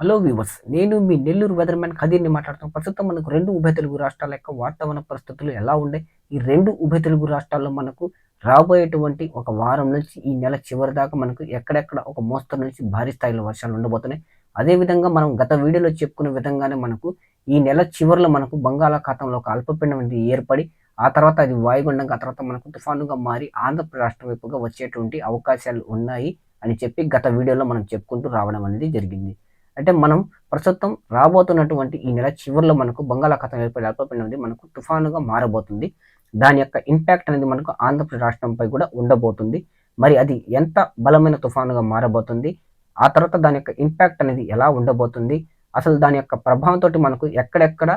Hello viewers నేను మీ Nellore weathermen ఖదీర్ని మాట్లాడుతున్నాను. ప్రస్తుతం మనకు రెండు ఉభయ తెలుగు రాష్ట్రాల యొక్క వాతావరణ పరిస్థితులు ఎలా ఉండే? ఈ రెండు ఉభయ తెలుగు రాష్ట్రాల్లో మనకు రాబోయేటువంటి ఒక వారం నుంచి ఈ నెల చివరి దాకా మనకు ఎక్కడెక్కడ ఒక మోస్తరు నుంచి భారీ స్థాయిలో వర్షాలు ఉండబోతున్నాయి. అదేవిధంగా మనం గత వీడియోలో చెప్పుకునే విధంగానే మనకు ఈ నెల చివరిలో మనకు బంగాళాఖాతంలో ఒక అల్పపీడనం అనేది ఏర్పడి ఆ తర్వాత అది వాయుగుండంగా ఆ తర్వాత మనకు తుఫానుగా మారి ఆంధ్రప్రదేశ్ రాష్ట్రం వైపుగా వచ్చేటువంటి అవకాశాలు ఉన్నాయి అని చెప్పి గత వీడియోలో మనం చెప్పుకుంటూ రావడం అనేది జరిగింది. అంటే మనం ప్రస్తుతం రాబోతున్నటువంటి ఈ నెల చివరిలో మనకు బంగాళాఖాతం ఏర్పడే అల్పపీడనం అనేది మనకు తుఫానుగా మారబోతుంది. దాని యొక్క ఇంపాక్ట్ అనేది మనకు ఆంధ్రప్రదేశ్ రాష్ట్రంపై కూడా ఉండబోతుంది. మరి అది ఎంత బలమైన తుఫానుగా మారబోతుంది? ఆ తర్వాత దాని యొక్క ఇంపాక్ట్ అనేది ఎలా ఉండబోతుంది? అసలు దాని యొక్క ప్రభావంతో మనకు ఎక్కడెక్కడ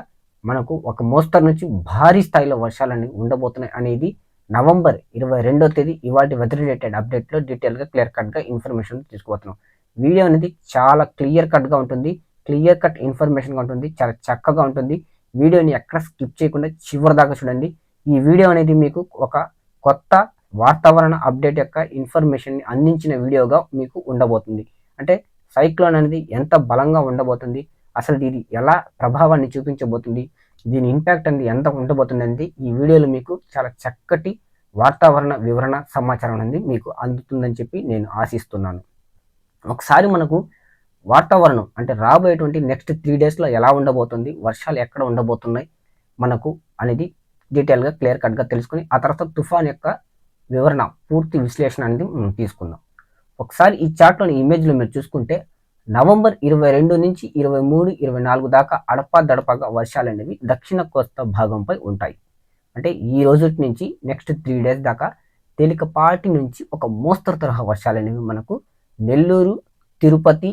మనకు ఒక మోస్తరు నుంచి భారీ స్థాయిలో వర్షాలని ఉండబోతున్నాయి అనేది నవంబర్ ఇరవై రెండో తేదీ ఇవాటి వెదర్ రిలేటెడ్ అప్డేట్లో డీటెయిల్గా క్లియర్ కట్గా ఇన్ఫర్మేషన్ తీసుకుపోతున్నాం. వీడియో అనేది చాలా క్లియర్ కట్గా ఉంటుంది. క్లియర్ కట్ ఇన్ఫర్మేషన్గా ఉంటుంది. చాలా చక్కగా ఉంటుంది. వీడియోని ఎక్కడ స్కిప్ చేయకుండా చివరి దాకా చూడండి. ఈ వీడియో అనేది మీకు ఒక కొత్త వాతావరణ అప్డేట్ యొక్క ఇన్ఫర్మేషన్ని అందించిన వీడియోగా మీకు ఉండబోతుంది. అంటే సైక్లోన్ అనేది ఎంత బలంగా ఉండబోతుంది? అసలు ఇది ఎలా ప్రభావాన్ని చూపించబోతుంది? దీని ఇంపాక్ట్ అనేది ఎంత ఉండబోతుంది అనేది ఈ వీడియోలో మీకు చాలా చక్కటి వాతావరణ వివరణ సమాచారం అనేది మీకు అందుతుందని చెప్పి నేను ఆశిస్తున్నాను. ఒకసారి మనకు వాతావరణం అంటే రాబోయేటువంటి నెక్స్ట్ త్రీ డేస్లో ఎలా ఉండబోతుంది వర్షాలు ఎక్కడ ఉండబోతున్నాయి మనకు అనేది డీటెయిల్గా క్లియర్ కట్గా తెలుసుకుని ఆ తర్వాత తుఫాన్ యొక్క వివరణ పూర్తి విశ్లేషణ అనేది మనం తీసుకుందాం. ఒకసారి ఈ చార్ట్లోని ఇమేజ్లో మీరు చూసుకుంటే నవంబర్ ఇరవై రెండు నుంచి ఇరవై మూడు ఇరవై నాలుగు దాకా అడపా దడపగా వర్షాలు అనేవి దక్షిణ కోస్తా భాగంపై ఉంటాయి. అంటే ఈ రోజు నుంచి నెక్స్ట్ త్రీ డేస్ దాకా తేలికపాటి నుంచి ఒక మోస్తరు తరహా వర్షాలు అనేవి మనకు నెల్లూరు తిరుపతి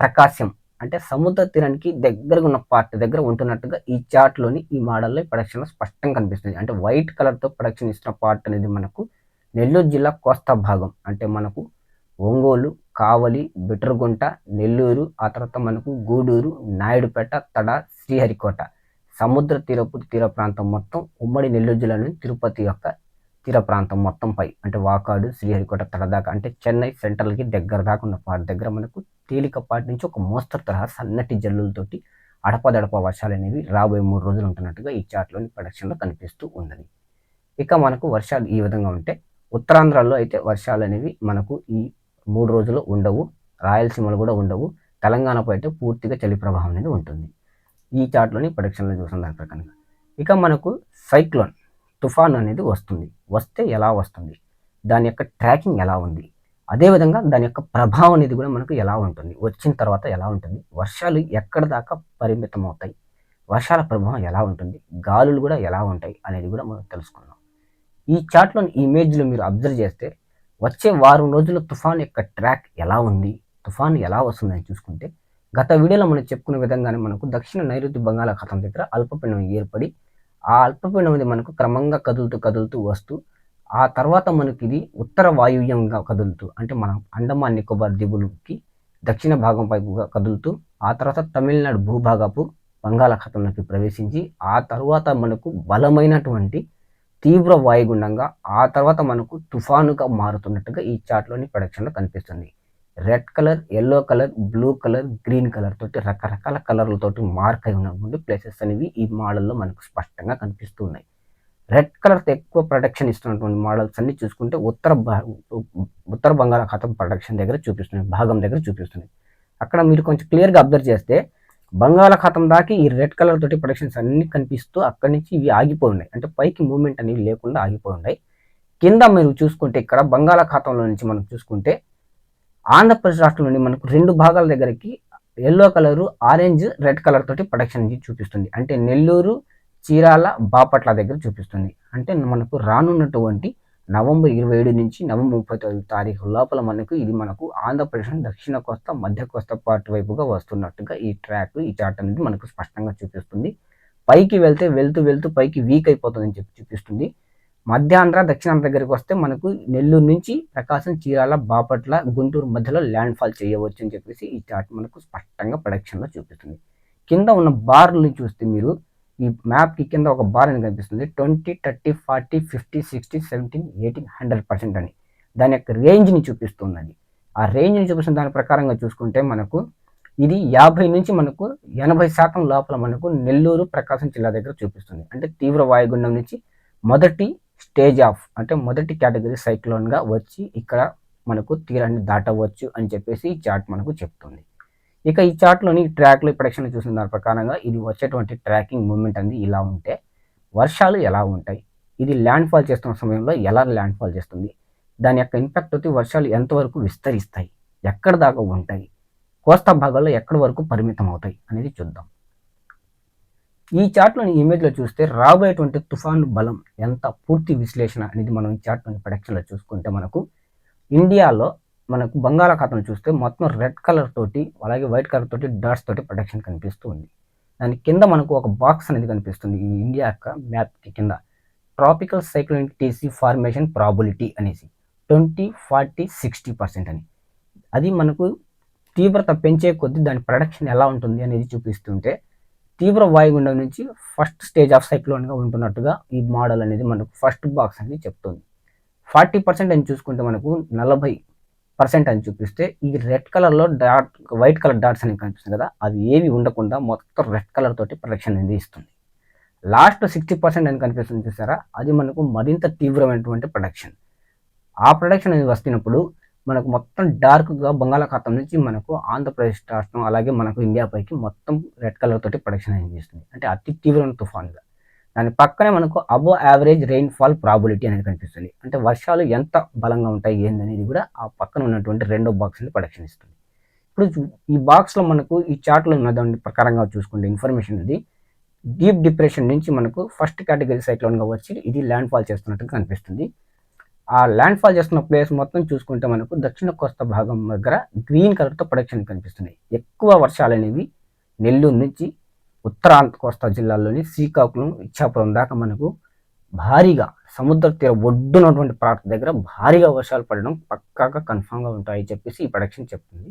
ప్రకాశం అంటే సముద్ర తీరానికి దగ్గరగా ఉన్న పార్ట్ దగ్గర ఉంటున్నట్టుగా ఈ చార్ట్లోని ఈ మోడల్లో ప్రొడక్షన్ స్పష్టంగా కనిపిస్తుంది. అంటే వైట్ కలర్తో ప్రొడక్షన్ ఇస్తున్న పార్ట్ అనేది మనకు నెల్లూరు జిల్లా కోస్తా భాగం. అంటే మనకు ఒంగోలు కావలి బిట్రగుంట నెల్లూరు ఆ తర్వాత మనకు గూడూరు నాయుడుపేట తడ శ్రీహరికోట. సముద్ర తీరపు తీర ప్రాంతం మొత్తం ఉమ్మడి నెల్లూరు జిల్లాలోని తిరుపతి యొక్క తీర ప్రాంతం మొత్తంపై అంటే వాకాడు శ్రీహరికోట తడదాకా అంటే చెన్నై సెంట్రల్కి దగ్గర దాకా ఉన్న పాటి దగ్గర మనకు తేలికపాటి నుంచి ఒక మోస్తరు తరహా సన్నటి జల్లులతోటి అడపదడప వర్షాలు అనేవి రాబోయే మూడు రోజులు ఉంటున్నట్టుగా ఈ చార్ట్లోని ప్రొడక్షన్లో కనిపిస్తూ ఉన్నది. ఇక మనకు వర్షాలు ఈ విధంగా ఉంటే ఉత్తరాంధ్రలో అయితే వర్షాలు అనేవి మనకు ఈ మూడు రోజులు ఉండవు రాయలసీమలు కూడా ఉండవు తెలంగాణపై అయితే పూర్తిగా చలి ప్రభావం అనేది ఉంటుంది. ఈ చార్ట్లోని ప్రొడక్షన్లో చూసిన దాని ప్రకారంగా. ఇక మనకు సైక్లోన్ తుఫాన్ అనేది వస్తుంది. వస్తే ఎలా వస్తుంది? దాని యొక్క ట్రాకింగ్ ఎలా ఉంది? అదేవిధంగా దాని యొక్క ప్రభావం అనేది కూడా మనకు ఎలా ఉంటుంది? వచ్చిన తర్వాత ఎలా ఉంటుంది? వర్షాలు ఎక్కడ దాకా పరిమితం అవుతాయి వర్షాల ప్రభావం ఎలా ఉంటుంది? గాలులు కూడా ఎలా ఉంటాయి? అనేది కూడా మనం తెలుసుకుందాం. ఈ చార్ట్లోని ఇమేజ్లు మీరు అబ్జర్వ్ చేస్తే వచ్చే వారం రోజుల తుఫాన్ యొక్క ట్రాక్ ఎలా ఉంది? తుఫాన్ ఎలా వస్తుందని చూసుకుంటే గత వీడియోలో మనం చెప్పుకున్న విధంగానే మనకు దక్షిణ నైరుతి బంగాళాఖాతం దగ్గర అల్పపీడనం ఏర్పడి ఆ అల్పపీడనం అనేది మనకు క్రమంగా కదులుతూ కదులుతూ వస్తూ ఆ తర్వాత మనకి ఇది ఉత్తర వాయువ్యంగా కదులుతూ అంటే మన అండమాన్ నికోబార్ దీవులకి దక్షిణ భాగం వైపుగా కదులుతూ ఆ తర్వాత తమిళనాడు భూభాగపు బంగాళాఖాతంలోకి ప్రవేశించి ఆ తర్వాత మనకు బలమైనటువంటి తీవ్ర వాయుగుండంగా ఆ తర్వాత మనకు తుఫానుగా మారుతున్నట్టుగా ఈ చార్ట్లోని ప్రొడక్షన్లో కనిపిస్తుంది. Red colour yellow colour blue colour green colour తోటి రకరకాల కలర్లతోటి మార్క్ అయి ఉన్నటువంటి ప్లేసెస్ అనేవి ఈ మోడల్లో మనకు స్పష్టంగా కనిపిస్తూ ఉన్నాయి రెడ్ కలర్తో ఎక్కువ ప్రొటెక్షన్ ఇస్తున్నటువంటి మోడల్స్ అన్ని చూసుకుంటే ఉత్తర ఉత్తర బంగాళాఖాతం ప్రొటెక్షన్ దగ్గర చూపిస్తుంది భాగం దగ్గర చూపిస్తుంది అక్కడ మీరు కొంచెం క్లియర్గా అబ్జర్వ్ చేస్తే బంగాళాఖాతం దాకా ఈ రెడ్ కలర్ తోటి ప్రొడక్షన్స్ అన్ని కనిపిస్తూ అక్కడి నుంచి ఇవి ఆగిపోయి ఉన్నాయి. అంటే పైకి మూమెంట్ అనేవి లేకుండా ఆగిపోయి ఉన్నాయి. కింద మీరు చూసుకుంటే ఇక్కడ బంగాళాఖాతంలో నుంచి మనం చూసుకుంటే ఆంధ్రప్రదేశ్ రాష్ట్రంలోని మనకు రెండు భాగాల దగ్గరికి yellow colour orange red colour తోటి ప్రొడక్షన్ చూపిస్తుంది. అంటే నెల్లూరు చీరాల బాపట్ల దగ్గర చూపిస్తుంది. అంటే మనకు రానున్నటువంటి నవంబర్ ఇరవై ఏడు నుంచి నవంబర్ ముప్పై తొమ్మిది తారీఖు లోపల మనకు ఇది మనకు ఆంధ్రప్రదేశ్ దక్షిణ కోస్తా మధ్య కోస్తా పార్ట్ వైపుగా వస్తున్నట్టుగా ఈ ట్రాక్ ఈ చార్ట్ అనేది మనకు స్పష్టంగా చూపిస్తుంది. పైకి వెళ్తే వెళ్తూ వెళ్తూ పైకి వీక్ అయిపోతుందని చెప్పి చూపిస్తుంది. మధ్యాంధ్ర దక్షిణాంధ్ర దగ్గరికి వస్తే మనకు నెల్లూరు నుంచి ప్రకాశం చీరాల బాపట్ల గుంటూరు మధ్యలో ల్యాండ్ ఫాల్ చేయవచ్చు అని చెప్పేసి ఈ చార్ట్ మనకు స్పష్టంగా ప్రొడక్షన్లో చూపిస్తుంది. కింద ఉన్న బార్ని చూస్తే మీరు ఈ మ్యాప్కి కింద ఒక బార్ అని కనిపిస్తుంది. Twenty thirty forty fifty sixty seventeen eighteen hundred percent అని. దాని యొక్క రేంజ్ని చూపిస్తున్నది. ఆ రేంజ్ని చూపిస్తున్న దాని ప్రకారంగా చూసుకుంటే మనకు ఇది యాభై నుంచి మనకు ఎనభై శాతం లోపల మనకు నెల్లూరు ప్రకాశం జిల్లా దగ్గర చూపిస్తుంది. అంటే తీవ్ర వాయుగుండం నుంచి మొదటి స్టేజ్ ఆఫ్ అంటే మొదటి కేటగిరీ సైక్లోన్గా వచ్చి ఇక్కడ మనకు తీరాన్ని దాటవచ్చు అని చెప్పేసి ఈ చార్ట్ మనకు చెప్తుంది. ఇక ఈ చార్ట్లోని ట్రాక్లు ప్రొడక్షన్ చూసిన దాని ప్రకారంగా ఇది వచ్చేటువంటి ట్రాకింగ్ మూమెంట్ అనేది ఇలా ఉంటే వర్షాలు ఎలా ఉంటాయి? ఇది ల్యాండ్ ఫాల్ చేస్తున్న సమయంలో ఎలా ల్యాండ్ ఫాల్ చేస్తుంది? దాని యొక్క ఇంపాక్ట్ వచ్చి వర్షాలు ఎంతవరకు విస్తరిస్తాయి? ఎక్కడ దాకా ఉంటాయి? కోస్తా భాగాల్లో ఎక్కడి వరకు పరిమితం అవుతాయి అనేది చూద్దాం. ఈ చార్ట్లోని ఇమేజ్లో చూస్తే రాబోయేటువంటి తుఫాను బలం ఎంత పూర్తి విశ్లేషణ అనేది మనం ఈ చార్ట్లోని ప్రొడక్షన్లో చూసుకుంటే మనకు ఇండియాలో మనకు బంగాళాఖాతం చూస్తే మొత్తం రెడ్ కలర్ తోటి అలాగే వైట్ కలర్ తోటి డాట్స్ తోటి ప్రొడక్షన్ కనిపిస్తూ ఉంది. దాని కింద మనకు ఒక బాక్స్ అనేది కనిపిస్తుంది. ఈ ఇండియా యొక్క మ్యాప్కి కింద. Tropical cyclonic TC formation probability అనేసి. ట్వంటీ ఫార్టీ సిక్స్టీ పర్సెంట్ అని. అది మనకు తీవ్రత పెంచే కొద్దీ దాని ప్రొడక్షన్ ఎలా ఉంటుంది అనేది చూపిస్తుంటే తీవ్ర వాయుగుండం నుంచి ఫస్ట్ స్టేజ్ ఆఫ్ సైక్లోన్గా ఉంటున్నట్టుగా ఈ మోడల్ అనేది మనకు ఫస్ట్ బాక్స్ అనేది చెప్తుంది. ఫార్టీ పర్సెంట్ అని చూసుకుంటే మనకు నలభై పర్సెంట్ అని చూపిస్తే ఈ రెడ్ కలర్లో డాట్ వైట్ కలర్ డాట్స్ అనేవి కనిపిస్తుంది కదా అవి ఏవి ఉండకుండా మొత్తం రెడ్ కలర్ తోటి ప్రొడక్షన్ అనేది ఇస్తుంది. లాస్ట్ సిక్స్టీ పర్సెంట్ అని కనిపిస్తుంది చూసారా అది మనకు మరింత తీవ్రమైనటువంటి ప్రొడక్షన్. ఆ ప్రొడక్షన్ అనేది వస్తున్నప్పుడు మనకు మొత్తం డార్క్గా బంగాళాఖాతం నుంచి మనకు ఆంధ్రప్రదేశ్ రాష్ట్రం అలాగే మనకు ఇండియా పైకి మొత్తం రెడ్ కలర్ తోటి ప్రొడక్షన్ అనేది చేస్తుంది. అంటే అతి తీవ్రమైన తుఫాన్గా. దాని పక్కనే మనకు above average rainfall probability అనేది కనిపిస్తుంది. అంటే వర్షాలు ఎంత బలంగా ఉంటాయి ఏందనేది కూడా ఆ పక్కన ఉన్నటువంటి రెండో బాక్స్ ప్రొడక్షన్ ఇస్తుంది. ఇప్పుడు ఈ బాక్స్లో మనకు ఈ చార్ట్లో ఉన్న దాని ప్రకారంగా చూసుకుంటే ఇన్ఫర్మేషన్ ఇది డీప్ డిప్రెషన్ నుంచి మనకు ఫస్ట్ కేటగిరీ సైక్లోన్గా వచ్చి ఇది ల్యాండ్ ఫాల్ చేస్తున్నట్టుగా కనిపిస్తుంది. ఆ ల్యాండ్ ఫాల్ చేస్తున్న ప్లేస్ మొత్తం చూసుకుంటే మనకు దక్షిణ కోస్తా భాగం దగ్గర గ్రీన్ కలర్తో ప్రొడక్షన్ కనిపిస్తున్నాయి. ఎక్కువ వర్షాలు అనేవి నెల్లూరు నుంచి ఉత్తరాంధ్ర కోస్తా జిల్లాల్లోని శ్రీకాకుళం ఇచ్చాపురం దాకా మనకు భారీగా సముద్ర తీర ఒడ్డునటువంటి ప్రాంతం దగ్గర భారీగా వర్షాలు పడడం పక్కాగా కన్ఫామ్గా ఉంటాయి చెప్పేసి ఈ ప్రొడక్షన్ చెప్తుంది.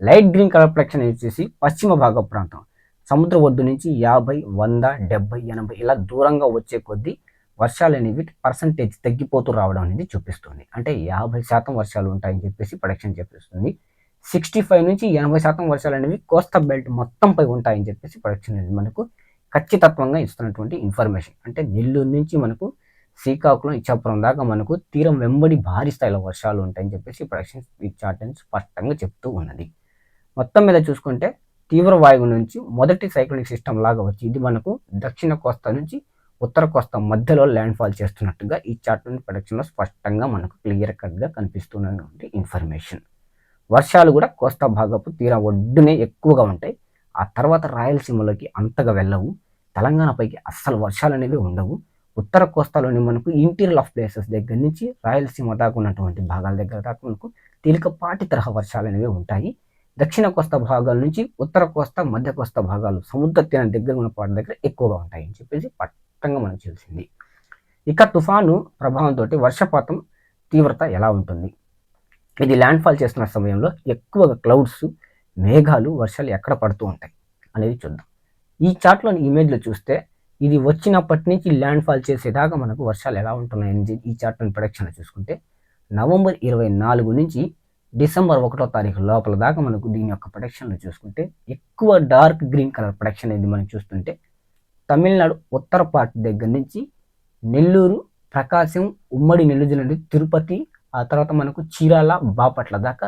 లైట్ గ్రీన్ కలర్ ప్రొడక్షన్ వచ్చేసి పశ్చిమ భాగ ప్రాంతం. సముద్ర ఒడ్డు నుంచి యాభై వంద డెబ్బై ఎనభై ఇలా దూరంగా వచ్చే కొద్దీ వర్షాలు అనేవి పర్సంటేజ్ తగ్గిపోతూ రావడం అనేది చూపిస్తుంది. అంటే యాభై శాతం వర్షాలు ఉంటాయని చెప్పేసి ప్రొడక్షన్ చెప్పిస్తుంది. సిక్స్టీ ఫైవ్ నుంచి ఎనభై శాతం వర్షాలు అనేవి కోస్తా బెల్ట్ మొత్తంపై ఉంటాయని చెప్పేసి ప్రొడక్షన్ అనేది మనకు ఖచ్చితత్వంగా ఇస్తున్నటువంటి ఇన్ఫర్మేషన్ అంటే నెల్లూరు నుంచి మనకు శ్రీకాకుళం ఇచ్చాపురం దాకా మనకు తీరం వెంబడి భారీ స్థాయిలో వర్షాలు ఉంటాయని చెప్పేసి ప్రొడక్షన్ ఈ చార్ట్ స్పష్టంగా చెప్తూ ఉన్నది. మొత్తం మీద చూసుకుంటే తీవ్ర వాయువు నుంచి మొదటి సైక్లోనిక్ సిస్టమ్ లాగా వచ్చి ఇది మనకు దక్షిణ కోస్తా నుంచి ఉత్తర కోస్తా మధ్యలో ల్యాండ్ ఫాల్ చేస్తున్నట్టుగా ఈ చార్ట్ నుండి ప్రొడక్షన్లో స్పష్టంగా మనకు క్లియర్ కట్గా కనిపిస్తున్నటువంటి ఇన్ఫర్మేషన్ వర్షాలు కూడా కోస్తా భాగపు తీర ఒడ్డునే ఎక్కువగా ఉంటాయి. ఆ తర్వాత రాయలసీమలోకి అంతగా వెళ్ళవు. తెలంగాణపైకి అస్సలు వర్షాలు అనేవి ఉండవు. ఉత్తర కోస్తాలోని మనకు ఇంటీరియర్ ఆఫ్ ప్లేసెస్ దగ్గర నుంచి రాయలసీమ దాకా ఉన్నటువంటి భాగాల దగ్గర దాకా మనకు తేలికపాటి తరహా వర్షాలు అనేవి ఉంటాయి. దక్షిణ కోస్తా భాగాల నుంచి ఉత్తర కోస్తా మధ్య కోస్తా భాగాలు సముద్ర తీరం దగ్గర ఉన్న పాట దగ్గర ఎక్కువగా ఉంటాయి అని చెప్పేసి స్పష్టంగా మనకు తెలిసింది. ఇక తుఫాను ప్రభావంతో వర్షపాతం తీవ్రత ఎలా ఉంటుంది? ఇది ల్యాండ్ ఫాల్ చేస్తున్న సమయంలో ఎక్కువగా క్లౌడ్స్ మేఘాలు వర్షాలు ఎక్కడ పడుతూ ఉంటాయి అనేది చూద్దాం. ఈ చార్ట్లోని ఇమేజ్లో చూస్తే ఇది వచ్చినప్పటి నుంచి ల్యాండ్ ఫాల్ చేసేదాకా మనకు వర్షాలు ఎలా ఉంటున్నాయని ఈ చార్ట్లోని ప్రొడక్షన్లో చూసుకుంటే నవంబర్ ఇరవై నాలుగు నుంచి డిసెంబర్ ఒకటో తారీఖు లోపల దాకా మనకు దీని యొక్క ప్రొడక్షన్లో చూసుకుంటే ఎక్కువ డార్క్ గ్రీన్ కలర్ ప్రొడక్షన్ అనేది మనం చూస్తుంటే తమిళనాడు ఉత్తర పార్ట్ దగ్గర నుంచి నెల్లూరు ప్రకాశం ఉమ్మడి నెల్లూరు నుండి తిరుపతి ఆ తర్వాత మనకు చీరాల బాపట్ల దాకా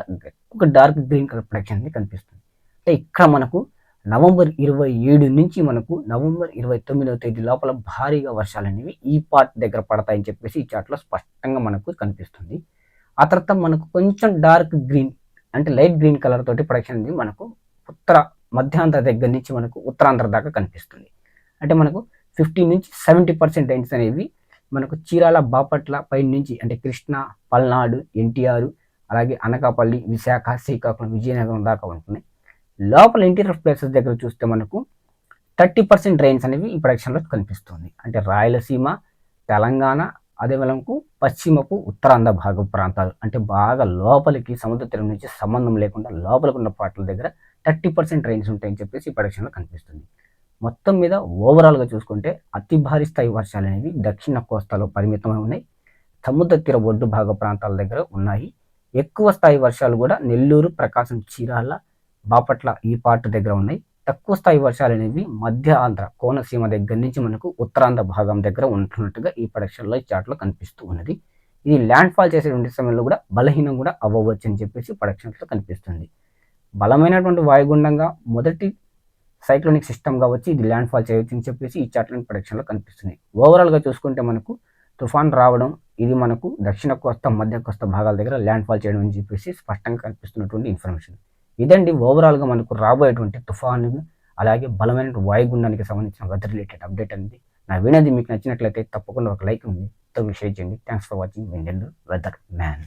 ఒక డార్క్ గ్రీన్ కలర్ ప్రొడక్షన్ అనేది కనిపిస్తుంది. అంటే ఇక్కడ మనకు నవంబర్ ఇరవై ఏడు నుంచి మనకు నవంబర్ ఇరవై తొమ్మిదవ తేదీ లోపల భారీగా వర్షాలు అనేవి ఈ పార్ట్ దగ్గర పడతాయని చెప్పేసి ఈ చాట్లో స్పష్టంగా మనకు కనిపిస్తుంది. ఆ తర్వాత మనకు కొంచెం డార్క్ గ్రీన్ అంటే లైట్ గ్రీన్ కలర్ తోటి ప్రొడక్షన్ అనేది మనకు ఉత్తర మధ్యాంధ్ర దగ్గర నుంచి మనకు ఉత్తరాంధ్ర దాకా కనిపిస్తుంది. అంటే మనకు ఫిఫ్టీ నుంచి సెవెంటీ పర్సెంట్ రైన్స్ అనేవి మనకు చీరాల బాపట్ల పై నుంచి అంటే కృష్ణా పల్నాడు ఎన్టీఆర్ అలాగే అనకాపల్లి విశాఖ శ్రీకాకుళం విజయనగరం దాకా ఉంటున్నాయి. లోపల ఇంటీరియర్ ప్లేసెస్ దగ్గర చూస్తే మనకు థర్టీ పర్సెంట్ రైన్స్ అనేవి ఈ ప్రొడక్షన్లో కనిపిస్తుంది. అంటే రాయలసీమ తెలంగాణ అదే మనకు పశ్చిమపు ఉత్తరాంధ్ర భాగ ప్రాంతాలు. అంటే బాగా లోపలికి సముద్ర తీరం నుంచి సంబంధం లేకుండా లోపలికి ఉన్న పాటల దగ్గర థర్టీ పర్సెంట్ రైన్స్ ఉంటాయని చెప్పేసి ఈ ప్రొడక్షన్లో కనిపిస్తుంది. మొత్తం మీద ఓవరాల్గా చూసుకుంటే అతి భారీ స్థాయి వర్షాలు అనేవి దక్షిణ కోస్తాలో పరిమితమై ఉన్నాయి. సముద్ర తీర ఒడ్డు భాగ ప్రాంతాల దగ్గర ఉన్నాయి. ఎక్కువ స్థాయి వర్షాలు కూడా నెల్లూరు ప్రకాశం చీరాల బాపట్ల ఈ పార్ట్ దగ్గర ఉన్నాయి. తక్కువ స్థాయి వర్షాలు అనేవి మధ్య ఆంధ్ర కోనసీమ దగ్గర నుంచి మనకు ఉత్తరాంధ్ర భాగం దగ్గర ఉంటున్నట్టుగా ఈ ప్రొడక్షన్లో ఈ చాట్లో కనిపిస్తూ ఉన్నది. ఇది ల్యాండ్ ఫాల్ చేసేటువంటి సమయంలో కూడా బలహీనం కూడా అవ్వవచ్చు అని చెప్పేసి ప్రొడక్షన్స్లో కనిపిస్తుంది. బలమైనటువంటి వాయుగుండంగా మొదటి సైక్లోనిక్ సిస్టమ్గా వచ్చి ఇది ల్యాండ్ ఫాల్ చేయొచ్చు అని చెప్పేసి ఈ చార్ట్లోని ప్రొడక్షన్లో కనిపిస్తుంది ఓవరాల్గా చూసుకుంటే మనకు తుఫాన్ రావడం ఇది మనకు దక్షిణ కోస్తా మధ్య కోస్తా భాగాల దగ్గర ల్యాండ్ ఫాల్ చేయడం అని చెప్పేసి స్పష్టంగా కనిపిస్తున్నటువంటి ఇన్ఫర్మేషన్. ఇదండి ఓవరాల్గా మనకు రాబోయేటువంటి తుఫాను అలాగే బలమైన వాయుగుండానికి సంబంధించిన వెదర్ రిలేటెడ్ అప్డేట్ అనేది నా వినది మీకు నచ్చినట్లయితే తప్పకుండా ఒక లైక్ ఉంది. షేర్ చేయండి. Thanks for watching weather man